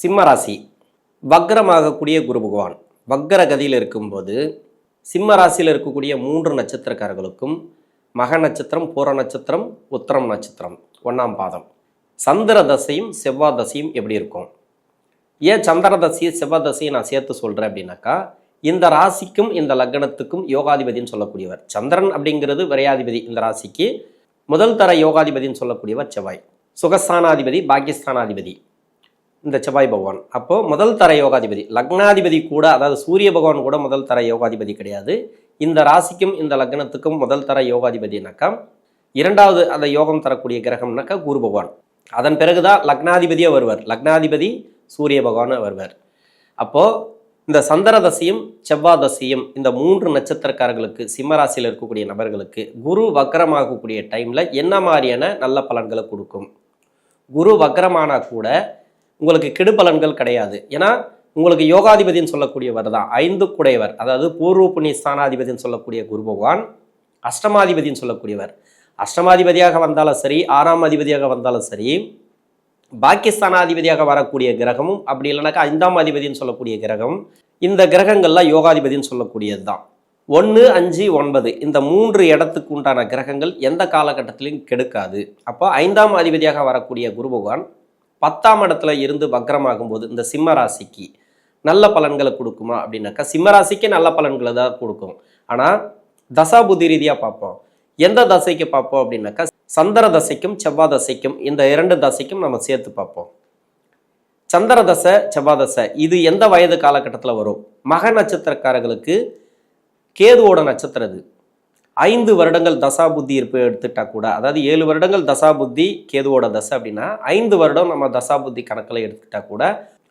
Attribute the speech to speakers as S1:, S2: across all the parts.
S1: சிம்மராசி வக்ரமாகக்கூடிய குரு பகவான். வக்ர கதியில் இருக்கும்போது சிம்ம ராசியில் இருக்கக்கூடிய மூன்று நட்சத்திரக்காரர்களுக்கும் மக நட்சத்திரம் பூர நட்சத்திரம் உத்தரம் நட்சத்திரம். ஒன்றாம் பாதம். சந்திர தசையும் செவ்வாய் தசையும் எப்படி இருக்கும்? ஏன் சந்திர தசையை செவ்வாய் தசையை நான் சேர்த்து சொல்கிறேன் அப்படின்னாக்கா இந்த ராசிக்கும் இந்த லக்னத்துக்கும் யோகாதிபதின்னு சொல்லக்கூடியவர். சந்திரன் அப்படிங்கிறது விரையாதிபதி இந்த ராசிக்கு. முதல் தர யோகாதிபதின்னு சொல்லக்கூடியவர் செவ்வாய். சுகஸ்தானாதிபதி பாகிஸ்தானாதிபதி இந்த செவ்வாய் பகவான். அப்போ முதல் தர யோகாதிபதி லக்னாதிபதி கூட அதாவது சூரிய பகவான் கூட முதல் தர யோகாதிபதி கிடையாது. இந்த ராசிக்கும் இந்த லக்னத்துக்கும் முதல் தர யோகாதிபதினாக்கா இரண்டாவது அந்த யோகம் தரக்கூடிய கிரகம்னாக்கா குரு பகவான். அதன் பிறகுதான் லக்னாதிபதியே வருவார். லக்னாதிபதி சூரிய பகவான் வருவார். அப்போ இந்த சந்திர தசையும் செவ்வாய் தசையும் இந்த மூன்று நட்சத்திரக்காரர்களுக்கு சிம்மராசியில் இருக்கக்கூடிய நபர்களுக்கு குரு வக்கரமாகக்கூடிய டைமில் என்ன மாதிரியான நல்ல பலன்களை கொடுக்கும்? குரு வக்கரமானா கூட உங்களுக்கு கெடு பலன்கள் கிடையாது. ஏன்னா உங்களுக்கு யோகாதிபதின்னு சொல்லக்கூடியவர் தான். ஐந்து குடையவர். அதாவது பூர்வ புண்ணிய ஸ்தானாதிபதின்னு சொல்லக்கூடிய குரு பகவான் அஷ்டமாதிபதின்னு சொல்லக்கூடியவர். அஷ்டமாதிபதியாக வந்தாலும் சரி ஆறாம் அதிபதியாக வந்தாலும் சரி பாகிஸ்தானாதிபதியாக வரக்கூடிய கிரகமும் அப்படி இல்லைனாக்கா ஐந்தாம் அதிபதின்னு சொல்லக்கூடிய கிரகம் இந்த கிரகங்கள்லாம் யோகாதிபதின்னு சொல்லக்கூடியது தான். ஒன்று அஞ்சு ஒன்பது. இந்த மூன்று இடத்துக்கு உண்டான கிரகங்கள் எந்த காலகட்டத்திலையும் கெடுக்காது. அப்போ ஐந்தாம் அதிபதியாக வரக்கூடிய குரு பகவான் பத்தாம் இடத்துல இருந்து வக்ரமாகும் போது இந்த சிம்ம ராசிக்கு நல்ல பலன்களை கொடுக்குமா அப்படின்னாக்கா சிம்ம ராசிக்கு நல்ல பலன்களை தான் கொடுக்கும். ஆனால் தசா புத்தி ரீதியாக பார்ப்போம். எந்த தசைக்கு பார்ப்போம் அப்படின்னாக்கா சந்திர தசைக்கும் செவ்வாய் தசைக்கும் இந்த இரண்டு தசைக்கும் நம்ம சேர்த்து பார்ப்போம். சந்திர தசை செவ்வாய் தசை இது எந்த வயது காலகட்டத்தில் வரும்? மக நட்சத்திரக்காரர்களுக்கு கேதுவோட நட்சத்திரம் இது. ஐந்து வருடங்கள் தசா புத்தி இருப்பு எடுத்துட்டா கூட அதாவது ஏழு வருடங்கள் தசா புத்தி கேதுவோட தசை அப்படின்னா ஐந்து வருடம் நம்ம தசா புத்தி கணக்கில் எடுத்துக்கிட்டா கூட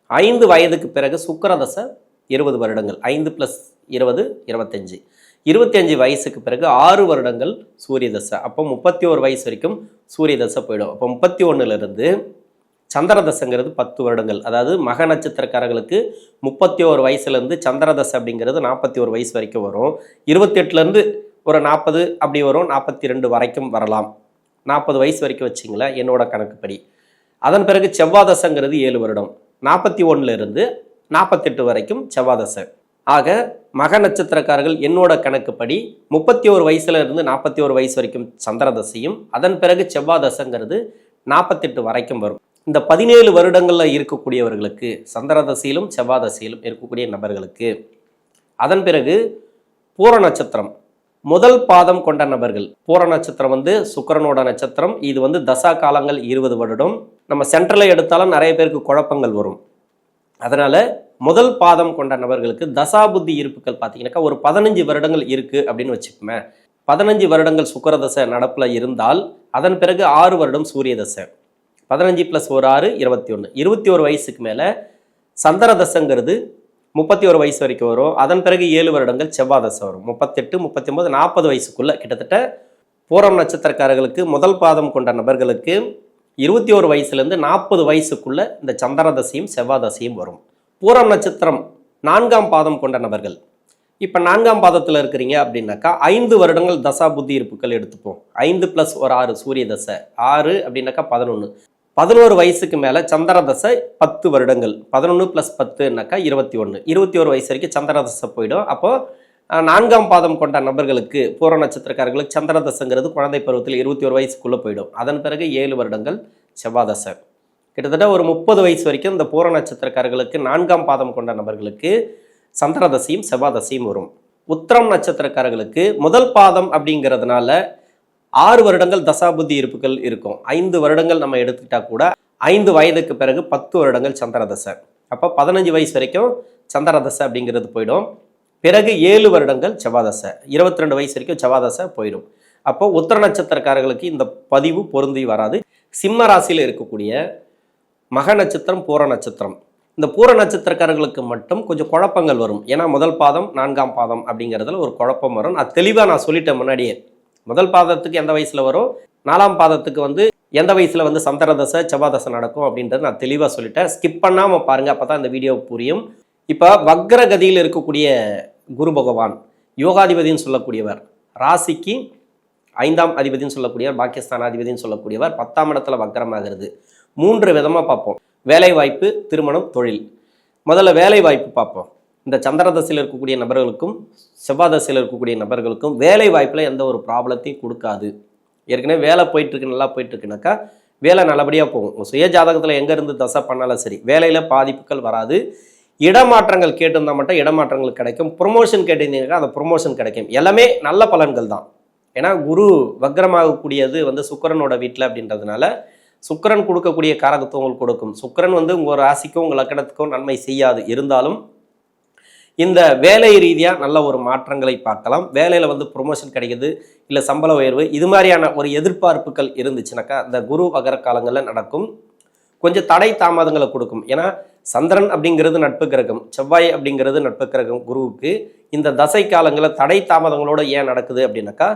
S1: ஐந்து வயதுக்கு பிறகு சுக்கர தசை இருபது வருடங்கள் ஐந்து ப்ளஸ் இருபது இருபத்தஞ்சு. இருபத்தஞ்சு வயசுக்கு பிறகு ஆறு வருடங்கள் சூரிய தசை. அப்போ முப்பத்தி ஒரு வயசு வரைக்கும் சூரிய தசை போயிடும். அப்போ முப்பத்தி ஒன்றுலேருந்து சந்திர தசைங்கிறது பத்து வருடங்கள். அதாவது மக நட்சத்திரக்காரர்களுக்கு முப்பத்தி ஒரு வயசுலேருந்து சந்திர தசை அப்படிங்கிறது நாற்பத்தி ஒரு வயசு வரைக்கும் வரும். இருபத்தெட்டுலேருந்து ஒரு நாற்பது அப்படி வரும் நாற்பத்தி ரெண்டு வரைக்கும் வரலாம். நாற்பது வயசு வரைக்கும் வச்சிங்களேன் என்னோட கணக்குப்படி. அதன் பிறகு செவ்வாதசங்கிறது ஏழு வருடம். நாற்பத்தி ஒன்றுலேருந்து நாற்பத்தெட்டு வரைக்கும் செவ்வாதசை. ஆக மக நட்சத்திரக்காரர்கள் என்னோட கணக்குப்படி முப்பத்தி ஒரு வயசுல இருந்து நாற்பத்தி ஒரு வயசு வரைக்கும் சந்திரதசையும் அதன் பிறகு செவ்வாதசங்கிறது நாற்பத்தெட்டு வரைக்கும் வரும். இந்த பதினேழு வருடங்களில் இருக்கக்கூடியவர்களுக்கு சந்திரதசையிலும் செவ்வாதசையிலும் இருக்கக்கூடிய நபர்களுக்கு அதன் பிறகு பூர நட்சத்திரம் முதல் பாதம் கொண்ட நபர்கள். பூர நட்சத்திரம் வந்து சுக்கிரனோட நட்சத்திரம். இது வந்து தசா காலங்கள் இருபது வருடம். நம்ம சென்ட்ரலில் எடுத்தாலும் நிறைய பேருக்கு குழப்பங்கள் வரும். அதனால முதல் பாதம் கொண்ட நபர்களுக்கு தசா புத்தி இருப்புகள் பார்த்தீங்கன்னாக்கா ஒரு பதினஞ்சு வருடங்கள் இருக்கு அப்படின்னு வச்சுக்கோமே. பதினஞ்சு வருடங்கள் சுக்கர தசை நடப்பில் இருந்தால் அதன் பிறகு ஆறு வருடம் சூரிய தசை. பதினஞ்சு ப்ளஸ் ஒரு ஆறு இருபத்தி ஒன்று இருபத்தி ஒரு வயசுக்கு மேலே சந்திர தசைங்கிறது முப்பத்தி ஒரு வயசு வரைக்கும் வரும். அதன் பிறகு ஏழு வருடங்கள் செவ்வாய் தசை வரும். முப்பத்தெட்டு முப்பத்தி ஒன்பது நாற்பது வயசுக்குள்ளே கிட்டத்தட்ட பூரம் நட்சத்திரக்காரர்களுக்கு முதல் பாதம் கொண்ட நபர்களுக்கு இருபத்தி ஒரு வயசுலேருந்து நாற்பது வயசுக்குள்ளே இந்த சந்திர தசையும் செவ்வாய் தசையும் வரும். பூரம் நட்சத்திரம் நான்காம் பாதம் கொண்ட நபர்கள். இப்போ நான்காம் பாதத்தில் இருக்கிறீங்க அப்படின்னாக்கா ஐந்து வருடங்கள் தசா புத்தி இருப்புகள் எடுத்துப்போம். ஐந்து ப்ளஸ் ஒரு ஆறு சூரிய தசை. ஆறு அப்படின்னாக்கா பதினொன்று பதினோரு வயசுக்கு மேலே சந்திர தசை பத்து வருடங்கள். பதினொன்று ப்ளஸ் பத்துனாக்கா இருபத்தி ஒன்று இருபத்தி ஒரு வயசு வரைக்கும் சந்திர தசை போயிடும் அப்போது நான்காம் பாதம் கொண்ட நபர்களுக்கு பூர நட்சத்திரக்காரர்களுக்கு சந்திர தசைங்கிறது குழந்தை பருவத்தில் இருபத்தி ஒரு வயசுக்குள்ளே போயிடும். அதன் பிறகு ஏழு வருடங்கள் செவ்வாதசை. கிட்டத்தட்ட ஒரு முப்பது வயசு வரைக்கும் இந்த பூர நட்சத்திரக்காரர்களுக்கு நான்காம் பாதம் கொண்ட நபர்களுக்கு சந்திரதசையும் செவ்வாதசையும் வரும். உத்திரம் நட்சத்திரக்காரர்களுக்கு முதல் பாதம் அப்படிங்கிறதுனால ஆறு வருடங்கள் தசாபுத்தி இருப்புகள் இருக்கும். ஐந்து வருடங்கள் நம்ம எடுத்துக்கிட்டா கூட ஐந்து வயதுக்கு பிறகு பத்து வருடங்கள் சந்திரதசை. அப்போ பதினஞ்சு வயசு வரைக்கும் சந்திரதசை அப்படிங்கிறது போயிடும். பிறகு ஏழு வருடங்கள் செவ்வாதசை. இருபத்தி ரெண்டு வயசு வரைக்கும் செவ்வாதசை போயிடும். அப்போ உத்தர நட்சத்திரக்காரர்களுக்கு இந்த பதிவு பொருந்தி வராது. சிம்ம ராசியில் இருக்கக்கூடிய மக நட்சத்திரம் பூர நட்சத்திரம். இந்த பூர நட்சத்திரக்காரர்களுக்கு மட்டும் கொஞ்சம் குழப்பங்கள் வரும். ஏன்னா முதல் பாதம் நான்காம் பாதம் அப்படிங்கிறதுல ஒரு குழப்பம் வரும். அது தெளிவாக நான் சொல்லிட்டேன் முன்னாடியே. முதல் பாதத்துக்கு எந்த வயசில் வரும்? நாலாம் பாதத்துக்கு வந்து எந்த வயசில் வந்து சந்திரதசை செவ்வாதசை நடக்கும் அப்படின்றத நான் தெளிவாக சொல்லிட்டேன். ஸ்கிப் பண்ணாமல் பாருங்கள் அப்போ தான் இந்த வீடியோ புரியும். இப்போ வக்ரகதியில் இருக்கக்கூடிய குரு பகவான் யோகாதிபதின்னு சொல்லக்கூடியவர் ராசிக்கு ஐந்தாம் அதிபதின்னு சொல்லக்கூடியவர் பாகிஸ்தான் அதிபதின்னு சொல்லக்கூடியவர் பத்தாம் இடத்துல வக்ரமாகிறது. மூன்று விதமாக பார்ப்போம். வேலைவாய்ப்பு திருமணம் தொழில். முதல்ல வேலை வாய்ப்பு பார்ப்போம். இந்த சந்திர தசையில் இருக்கக்கூடிய நபர்களுக்கும் செவ்வாய் தசையில் இருக்கக்கூடிய நபர்களுக்கும் வேலை வாய்ப்பில் எந்த ஒரு ப்ராப்ளத்தையும் கொடுக்காது. ஏற்கனவே வேலை போயிட்டுருக்கு நல்லா போயிட்டுருக்குனாக்கா வேலை நல்லபடியாக போகும். சுய ஜாதகத்தில் எங்கேருந்து தசை பண்ணாலும் சரி வேலையில் பாதிப்புகள் வராது. இடமாற்றங்கள் கேட்டிருந்தால் மட்டும் இடமாற்றங்கள் கிடைக்கும். ப்ரொமோஷன் கேட்டிருந்தீங்கன்னா அந்த ப்ரொமோஷன் கிடைக்கும். எல்லாமே நல்ல பலன்கள் தான். ஏன்னா குரு வக்ரமாகக்கூடியது வந்து சுக்கிரனோட வீட்டில் அப்படின்றதுனால சுக்கரன் கொடுக்கக்கூடிய காரகத்துவங்கள் கொடுக்கும். சுக்கிரன் வந்து உங்கள் ராசிக்கும் உங்கள் லக்கணத்துக்கும் நன்மை செய்யாது. இருந்தாலும் இந்த வேலை ரீதியாக நல்ல ஒரு மாற்றங்களை பார்க்கலாம். வேலையில் வந்து ப்ரொமோஷன் கிடைக்குது இல்லை சம்பள உயர்வு இது மாதிரியான ஒரு எதிர்பார்ப்புகள் இருந்துச்சுனாக்கா இந்த குரு வகர காலங்களில் நடக்கும். கொஞ்சம் தடை தாமதங்களை கொடுக்கும். ஏன்னா சந்திரன் அப்படிங்கிறது நட்பு கிரகம் செவ்வாய் அப்படிங்கிறது நட்பு கிரகம் குருவுக்கு. இந்த தசை காலங்களில் தடை தாமதங்களோட ஏன் நடக்குது அப்படின்னாக்கா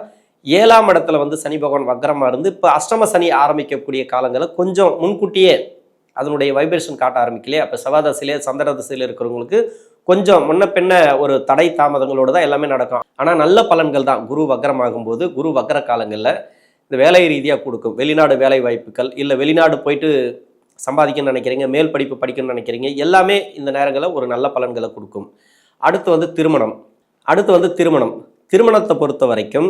S1: ஏழாம் இடத்துல வந்து சனி பகவான் வக்ரமாக இருந்து இப்போ அஷ்டம சனி ஆரம்பிக்கக்கூடிய காலங்களில் கொஞ்சம் முன்கூட்டியே அதனுடைய வைப்ரேஷன் காட்ட ஆரம்பிக்கலையே? அப்போ செவ்வாதசையிலே சந்திர தசையில் இருக்கிறவங்களுக்கு கொஞ்சம் முன்ன பின்ன ஒரு தடை தாமதங்களோடு தான் எல்லாமே நடக்கும். ஆனால் நல்ல பலன்கள் தான் குரு வக்ரமாகும் போது குரு வக்ர காலங்களில் இந்த வேலை ரீதியாக கொடுக்கும். வெளிநாடு வேலை வாய்ப்புகள் இல்லை வெளிநாடு போயிட்டு சம்பாதிக்கணும்னு நினைக்கிறீங்க மேல் படிப்பு படிக்கணும்னு நினைக்கிறீங்க எல்லாமே இந்த நேரங்களில் ஒரு நல்ல பலன்களை கொடுக்கும். அடுத்து வந்து திருமணம். அடுத்து வந்து திருமணம். திருமணத்தை பொறுத்த வரைக்கும்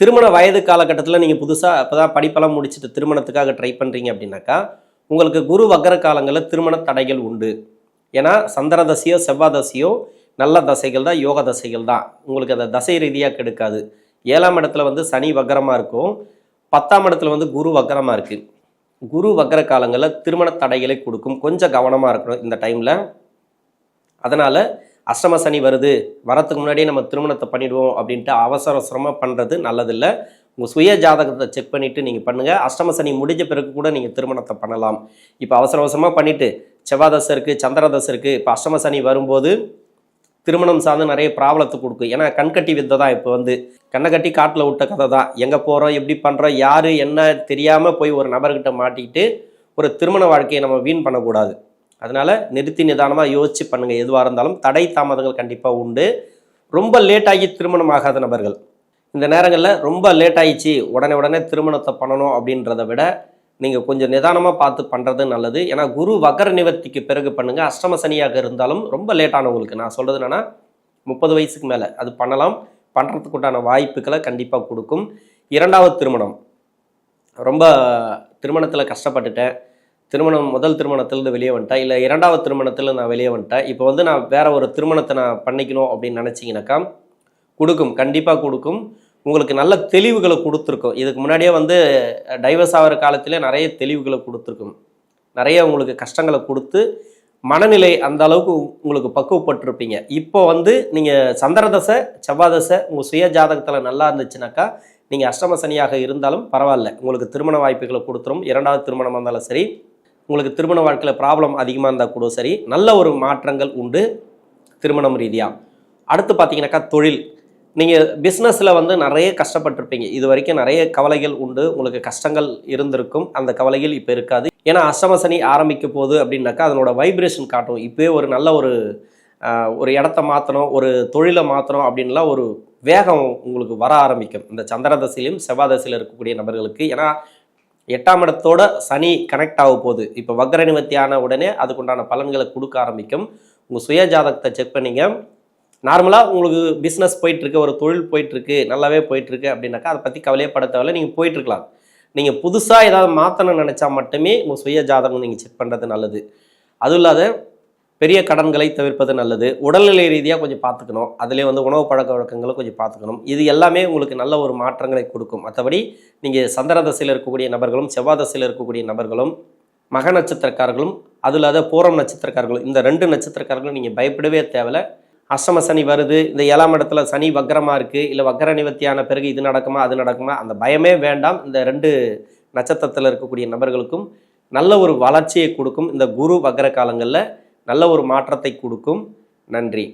S1: திருமண வயது காலகட்டத்தில் நீங்கள் புதுசாக இப்போ தான் படிப்பெல்லாம் முடிச்சுட்டு திருமணத்துக்காக ட்ரை பண்ணுறீங்க அப்படின்னாக்கா உங்களுக்கு குரு வக்கர காலங்களில் திருமண தடைகள் உண்டு. ஏன்னா சந்திர தசையோ செவ்வாய் தசையோ நல்ல தசைகள் தான் யோக தசைகள் தான். உங்களுக்கு அதை தசை ரீதியாக கெடுக்காது. ஏழாம் இடத்துல வந்து சனி வக்கரமாக இருக்கும். பத்தாம் இடத்துல வந்து குரு வக்கரமாக இருக்குது குரு வக்கர காலங்களில் திருமண தடைகளை கொடுக்கும். கொஞ்சம் கவனமாக இருக்கணும் இந்த டைமில். அதனால் அஷ்டம சனி வருது. வரத்துக்கு முன்னாடியே நம்ம திருமணத்தை பண்ணிடுவோம் அப்படின்ட்டு அவசர அவசரமாக பண்ணுறது நல்லதில்லை. உங்கள் சுய ஜாதகத்தை செக் பண்ணிவிட்டு நீங்கள் பண்ணுங்கள் அஷ்டம சனி முடிஞ்ச பிறகு கூட நீங்கள் திருமணத்தை பண்ணலாம். இப்போ அவசர அவசரமாக பண்ணிவிட்டு செவ்வாதசை இருக்குது சந்திரதசை இருக்குது இப்போ அஷ்டம சனி வரும்போது திருமணம் சார்ந்து நிறைய ப்ராப்ளத்தை கொடுக்கும். ஏன்னா கண்கட்டி வித்தை தான் இப்போ வந்து. கண்ணை கட்டி காட்டில் விட்ட கதை தான். எங்கே போகிறோம் எப்படி பண்ணுறோம் யார் என்ன தெரியாமல் போய் ஒரு நபர்கிட்ட மாட்டிக்கிட்டு ஒரு திருமண வாழ்க்கையை நம்ம வீண் பண்ணக்கூடாது. அதனால் நிறுத்தி நிதானமாக யோசித்து பண்ணுங்கள் எதுவாக இருந்தாலும் தடை தாமதங்கள் கண்டிப்பாக உண்டு. ரொம்ப லேட் ஆகி திருமணம் ஆகாத நபர்கள். இந்த நேரங்களில் ரொம்ப லேட் ஆயிடுச்சு. உடனே உடனே திருமணத்தை பண்ணணும் அப்படின்றத விட நீங்கள் கொஞ்சம் நிதானமாக பார்த்து பண்ணுறது நல்லது. ஏன்னா குரு வக்கர நிவர்த்திக்கு பிறகு பண்ணுங்கள் அஷ்டம சனியாக இருந்தாலும் ரொம்ப லேட்டானவங்களுக்கு நான் சொல்கிறது என்னென்னா முப்பது வயசுக்கு மேலே. அது பண்ணலாம். பண்ணுறதுக்கு உண்டான வாய்ப்புகளை கண்டிப்பாக கொடுக்கும். இரண்டாவது திருமணம். ரொம்ப திருமணத்தில் கஷ்டப்பட்டுட்டேன். திருமணம் முதல் திருமணத்திலேருந்து வெளியே வந்துட்டேன். இல்லை இரண்டாவது திருமணத்தில் நான் வெளியே வந்துட்டேன். இப்போ வந்து நான் வேறு ஒரு திருமணத்தை நான் பண்ணிக்கணும் அப்படின்னு நினச்சிங்கனாக்கா கொடுக்கும். கண்டிப்பாக கொடுக்கும். உங்களுக்கு நல்ல தெளிவுகளை கொடுத்துருக்கும். இதுக்கு முன்னாடியே வந்து டைவர்ஸ் ஆகிற காலத்திலே நிறைய தெளிவுகளை கொடுத்துருக்கும். நிறைய உங்களுக்கு கஷ்டங்களை கொடுத்து மனநிலை அந்த அளவுக்கு உங்களுக்கு பக்குவப்பட்டிருப்பீங்க. இப்போ வந்து நீங்கள் சந்திரதசை செவ்வாதசை உங்கள் சுய ஜாதகத்தில் நல்லா இருந்துச்சுனாக்கா நீங்கள் அஷ்டம சனியாக இருந்தாலும் பரவாயில்ல. உங்களுக்கு திருமண வாய்ப்புகளை கொடுத்துரும். இரண்டாவது திருமணமாக இருந்தாலும் சரி உங்களுக்கு திருமண வாழ்க்கையில் ப்ராப்ளம் அதிகமாக இருந்தால் கூட சரி நல்ல ஒரு மாற்றங்கள் உண்டு திருமணம் ரீதியாக அடுத்து பார்த்தீங்கன்னாக்கா தொழில். நீங்கள் பிஸ்னஸில் வந்து நிறைய கஷ்டப்பட்டிருப்பீங்க. இது வரைக்கும் நிறைய கவலைகள் உண்டு. உங்களுக்கு கஷ்டங்கள் இருந்திருக்கும். அந்த கவலைகள் இப்போ இருக்காது. ஏன்னா அஷ்டம சனி ஆரம்பிக்க போகுது அப்படின்னாக்கா அதனோட வைப்ரேஷன் காட்டும். இப்போயே ஒரு நல்ல ஒரு ஒரு இடத்த மாற்றணும் ஒரு தொழிலை மாற்றணும் அப்படின்லாம் ஒரு வேகம் உங்களுக்கு வர ஆரம்பிக்கும். இந்த சந்திர செவ்வாதசையில் இருக்கக்கூடிய நபர்களுக்கு. ஏன்னா எட்டாம் இடத்தோட சனி கனெக்ட் ஆக போகுது. இப்போ வக்ர நிவர்த்தி ஆன உடனே அதுக்குண்டான பலன்களை கொடுக்க ஆரம்பிக்கும். உங்கள் சுய ஜாதகத்தை செக் பண்ணிங்க. நார்மலாக உங்களுக்கு பிஸ்னஸ் போயிட்டுருக்கு ஒரு தொழில் போயிட்டுருக்கு நல்லாவே போயிட்டுருக்கு அப்படின்னாக்கா அதை பற்றி கவலையே பட தேவையில்ல. நீங்கள் போயிட்டுருக்கலாம். நீங்கள் புதுசாக ஏதாவது மாற்றணும்னு நினச்சா மட்டுமே உங்கள் சுய ஜாதகம் நீங்கள் செக் பண்ணுறது நல்லது. அதுவும் இல்லாத பெரிய கடன்களை தவிர்ப்பது நல்லது. உடல்நிலை ரீதியாக கொஞ்சம் பார்த்துக்கணும். அதிலே வந்து உணவு பழக்க வழக்கங்களை கொஞ்சம் பார்த்துக்கணும். இது எல்லாமே உங்களுக்கு நல்ல ஒரு மாற்றங்களை கொடுக்கும். மற்றபடி நீங்கள் சந்திர தசையில் இருக்கக்கூடிய நபர்களும் செவ்வாய் தசையில் இருக்கக்கூடிய நபர்களும் மக நட்சத்திரக்காரர்களும் அது இல்லாத பூரம் நட்சத்திரக்காரர்களும் இந்த ரெண்டு நட்சத்திரக்காரர்களும் நீங்கள் பயப்படவே தேவையில்லை. அஷ்டம சனி வருது இந்த ஏழாம் இடத்துல சனி வக்கரமாக இருக்குது இல்லை வக்கர நிவர்த்தியான பிறகு இது நடக்குமா அது நடக்குமா அந்த பயமே வேண்டாம். இந்த ரெண்டு நட்சத்திரத்தில் இருக்கக்கூடிய நபர்களுக்கும் நல்ல ஒரு வளர்ச்சியை கொடுக்கும். இந்த குரு வக்கர காலங்களில் நல்ல ஒரு மாற்றத்தை கொடுக்கும். நன்றி.